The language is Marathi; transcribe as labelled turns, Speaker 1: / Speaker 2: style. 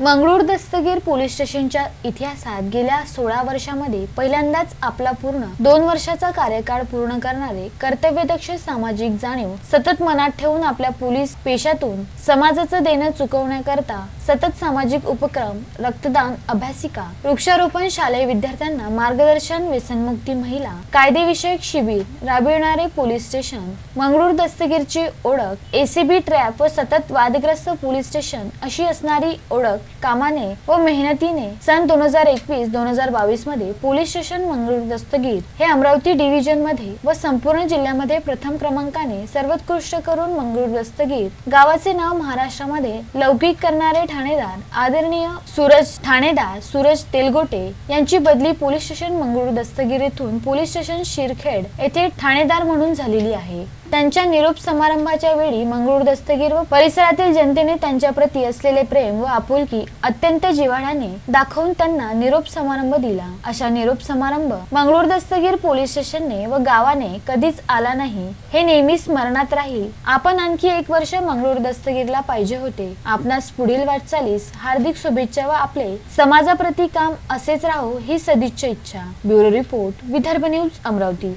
Speaker 1: मंगळूर दस्तगीर पोलीस स्टेशनच्या इतिहासात गेल्या सोळा वर्षामध्ये पहिल्यांदाच आपला पूर्ण दोन वर्षाचा कार्यकाळ पूर्ण करणारे कर्तव्यदक्ष सामाजिक जाणीव सतत मनात ठेवून आपल्या पोलीस पेशातून समाजाचं देणं चुकवण्याकरता सतत सामाजिक उपक्रम रक्तदान अभ्यासिका वृक्षारोपण शालेय विद्यार्थ्यांना मार्गदर्शन व्यसनमुक्ती महिला कायदेविषयक शिबिर राबविणारे पोलीस स्टेशन मंगळूर दस्तगीरची ओळख एसीबी ट्रॅप व सतत वादग्रस्त पोलीस स्टेशन अशी असणारी ओळख कामाने व मेहनतीने सन दोन हजार एकवीस दोन हजार बावीसमध्ये पोलीस स्टेशन मंगळूर दस्तगीर हे अमरावती डिव्हिजनमध्ये व संपूर्ण जिल्ह्यामध्ये प्रथम क्रमांकाने सर्वोत्कृष्ट करून मंगळूर दस्तगीर. गावाचे नाव महाराष्ट्रामध्ये लौकिक करणारे ठाणेदार आदरणीय सूरज ठाणेदार सूरज तेलगोटे यांची बदली पोलीस स्टेशन मंगळूर दस्तगीर येथून पोलीस स्टेशन शिरखेड येथे ठाणेदार म्हणून झालेली आहे. त्यांच्या निरोप समारंभाच्या वेळी मंगळूर दस्तगीर व परिसरातील जनतेने त्यांच्या प्रती असलेले प्रेम व आपुलकी अत्यंत जिव्हाळ्याने दाखवून त्यांना निरोप समारंभ दिला. अशा निरोप समारंभ मंगळूर दस्तगीर पोलीस स्टेशनने व गावाने कधीच आला नाही. हे नेहमी स्मरणात राहील. आपण आणखी एक वर्ष मंगळूर दस्तगीरला पाहिजे होते. आपणास पुढील वाटचालीस हार्दिक शुभेच्छा व आपले समाजाप्रती काम असेच राहो ही सदिच्छा. इच्छा bureau report Vidarbha news Amravati.